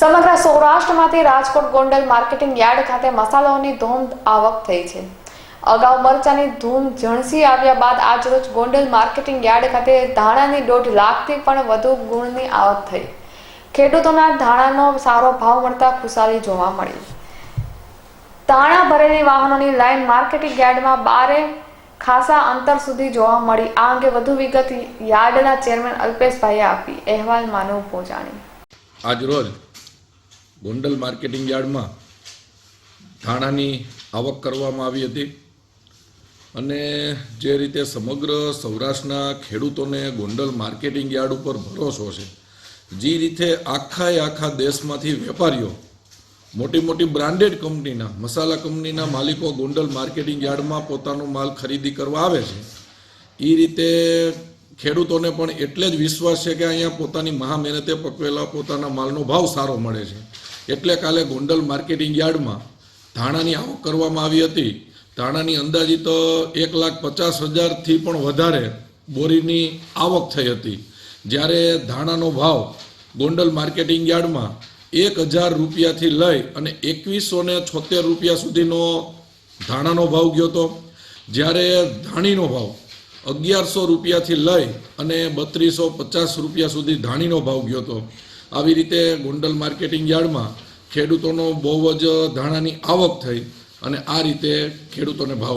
સમગ્ર સૌરાષ્ટ્રમાંથી Rajkot Gondal marketing yard ખાતે મસાલાઓની ધૂમ આવક થઈ છે. અગાઉ મરચાની ધૂમ ઝણસી આવ્યા બાદ આજરોજ ગોંડલ માર્કેટિંગ યાર્ડ ખાતે ધાણાની દોઢ લાખથી પણ વધુ ગુણની આવક થઈ. ખેડૂતોના ધાણાનો સારો ભાવ મળતા ખુશાલી જોવા મળી. ધાણા ભરેલી વાહનોની લાઈન માર્કેટિંગ યાર્ડમાં બારે ખાસા અંતર સુધી જોવા મળી. આ અંગે વધુ વિગત યાર્ડના ચેરમેન અલ્પેશભાઈએ આપી. અહેવાલ માનવ પોજાણી. આજરોજ ગોંડલ માર્કેટિંગ યાર્ડમાં ધાણાની આવક કરવામાં આવી હતી. અને જે રીતે સમગ્ર સૌરાષ્ટ્રના ખેડૂતોને ગોંડલ માર્કેટિંગ યાર્ડ ઉપર ભરોસો છે, જે રીતે આખા આખા દેશમાંથી વેપારીઓ, મોટી મોટી બ્રાન્ડેડ કંપનીના, મસાલા કંપનીના માલિકો ગોંડલ માર્કેટિંગ યાર્ડમાં પોતાનો માલ ખરીદી કરવા આવે છે, એ રીતે ખેડૂતોને પણ એટલે જ વિશ્વાસ છે કે અહીંયા પોતાની મહા મહેનતે પકવેલા પોતાના માલનો ભાવ સારો મળે છે. એટલે કાલે ગોંડલ માર્કેટિંગ યાર્ડમાં ધાણાની આવક કરવામાં આવી હતી. ધાણાની અંદાજિત એક લાખ પચાસ હજારથી પણ વધારે બોરીની આવક થઈ હતી. જ્યારે ધાણાનો ભાવ ગોંડલ માર્કેટિંગ યાર્ડમાં એક હજાર રૂપિયાથી લઈ અને એકવીસો ને છોતેર રૂપિયા સુધીનો ધાણાનો ભાવ ગયો હતો. જ્યારે ધાણીનો ભાવ અગિયારસો રૂપિયાથી લઈ અને બત્રીસો પચાસ રૂપિયા સુધી ધાણીનો ભાવ ગયો હતો. આવી રીતે ગોંડલ માર્કેટિંગ યાર્ડમાં ખેડૂતોનો બહુ જ ધાણાની આવક થઈ અને આ રીતે ખેડૂતોને ભાવ